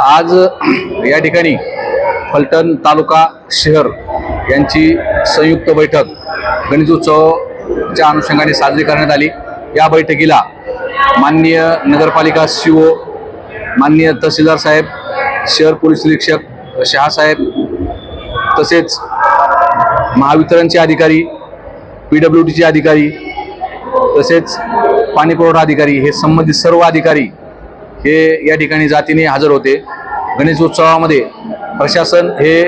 आज या ठिकाणी फलटण तालुका शहर यांची संयुक्त बैठक गणेशोत्सवच्या अनुषंगाने साजरी करण्यात आली. या बैठकीला माननीय नगरपालिका सी ओ माननीय तहसीलदार साहेब शहर पोलीस निरीक्षक शहासाहेब तसेच महावितरणचे अधिकारी पी डब्ल्यू डीचे अधिकारी तसेच पाणीपुरवठा अधिकारी हे संबंधित सर्व अधिकारी हे या ठिकाणी जातीने हजर होते. गणेश उत्सवामध्ये प्रशासन हे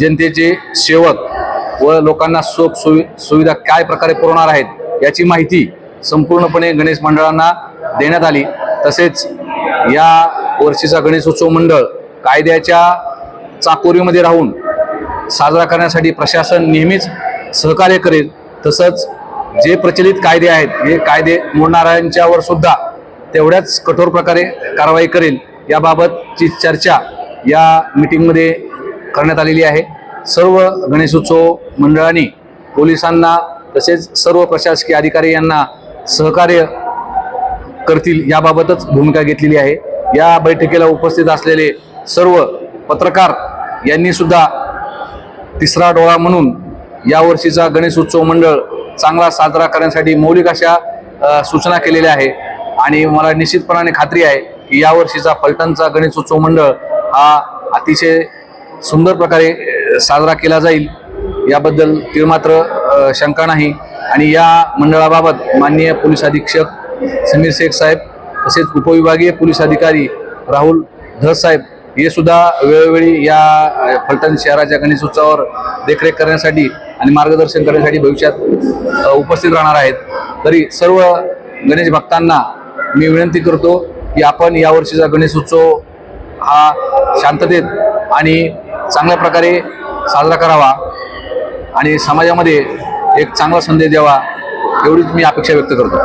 जनतेचे सेवक व लोकांना सुख सुवि सुविधा काय प्रकारे पुरवणार आहेत याची माहिती संपूर्णपणे गणेश मंडळांना देण्यात आली. तसेच या वर्षीचा गणेशोत्सव मंडळ कायद्याच्या चाकोरीमध्ये राहून साजरा करण्यासाठी प्रशासन नेहमीच सहकार्य करेल. तसंच जे प्रचलित कायदे आहेत हे कायदे मोडणाऱ्यांच्यावर सुद्धा तेवढ्याच कठोर प्रकारे कारवाई करेल याबाबतची चर्चा या मीटिंगमध्ये करण्यात आलेली आहे. सर्व गणेशोत्सव मंडळांनी पोलिसांना तसेच सर्व प्रशासकीय अधिकारी यांना सहकार्य करतील याबाबतच भूमिका घेतलेली आहे. या बैठकीला उपस्थित असलेले सर्व पत्रकार यांनी सुद्धा तिसरा डोळा म्हणून यावर्षीचा गणेशोत्सव मंडळ चांगला साजरा करण्यासाठी मौलिक अशा सूचना केलेल्या आहे. आणि मला निश्चितपणाने खात्री आहे की यावर्षीचा फलटणचा गणेशोत्सव मंडळ हा अतिशय सुंदर प्रकारे साजरा केला जाईल. याबद्दल तीळमात्र मात्र शंका नाही. आणि या मंडळाबाबत माननीय पोलीस अधीक्षक समीर शेख साहेब तसेच उपविभागीय पोलीस अधिकारी राहुल धस साहेब हे सुद्धा वेळोवेळी या फलटण शहराच्या गणेशोत्सवावर देखरेख करण्यासाठी आणि मार्गदर्शन करण्यासाठी भविष्यात उपस्थित राहणार आहेत. तरी सर्व गणेश भक्तांना मी विनंती करतो की आपण यावर्षीचा गणेशोत्सव हा शांततेत आणि चांगल्या प्रकारे साजरा करावा आणि समाजामध्ये एक चांगला संदेश द्यावा एवढीच मी अपेक्षा व्यक्त करतो.